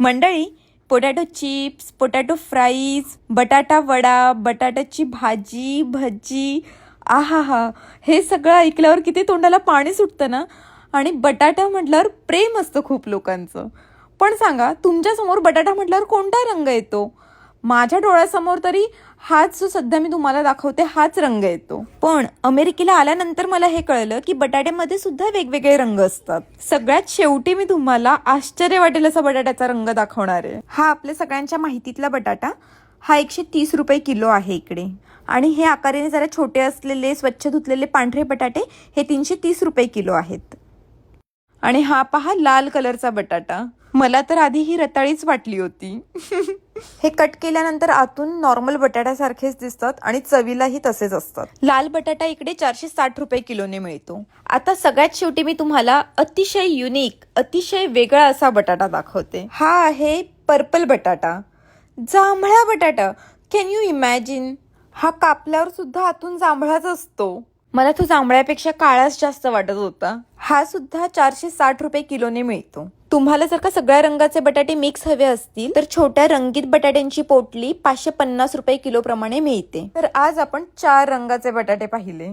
मंडळी potato chips potato fries बटाटा वडा बटाट्याची भाजी भजी आहा हा हे सगळं ऐकल्यावर किती तोंडाला पाणी सुटतं ना? आणि बटाटा म्हटल्यावर प्रेम असतं खूप लोकांचं. पण सांगा तुमच्यासमोर बटाटा म्हटल्यावर कोणता रंग येतो? माझ्या डोळ्यासमोर तरी हाच जो सध्या मी तुम्हाला दाखवते हाच रंग येतो. पण अमेरिकेला आल्यानंतर मला हे कळलं की बटाट्यामध्ये सुद्धा वेगवेगळे रंग असतात. सगळ्यात शेवटी मी तुम्हाला आश्चर्य वाटेल असा बटाट्याचा रंग दाखवणार आहे. हा आपल्या सगळ्यांच्या माहितीतला बटाटा हा एकशे तीस रुपये किलो आहे इकडे. आणि हे आकाराने जरा छोटे असलेले स्वच्छ धुतलेले पांढरे बटाटे हे तीनशे तीस रुपये किलो आहेत. आणि हा पहा लाल कलरचा बटाटा. मला तर आधी ही रताळीच वाटली होती. हे कट केल्यानंतर आतून नॉर्मल बटाट्यासारखेच दिसतात आणि चवीलाही तसेच असतात. लाल बटाटा इकडे चारशे साठ रुपये किलोने मिळतो. आता सगळ्यात शेवटी मी तुम्हाला अतिशय युनिक अतिशय वेगळा असा बटाटा दाखवते. हा आहे पर्पल बटाटा. जांभळा बटाटा. कॅन यू इमॅजिन हा कापल्यावर सुद्धा आतून जांभळाच असतो. मला तो जांभळ्यापेक्षा काळाच जास्त वाटत होता. हा सुद्धा चारशे साठ रुपये किलोने मिळतो. तुम्हाला जर का सगळ्या रंगाचे बटाटे मिक्स हवे असतील तर छोट्या रंगीत बटाट्यांची पोटली पाचशे पन्नास रुपये किलो प्रमाणे मिळते. तर आज आपण चार रंगाचे बटाटे पाहिले.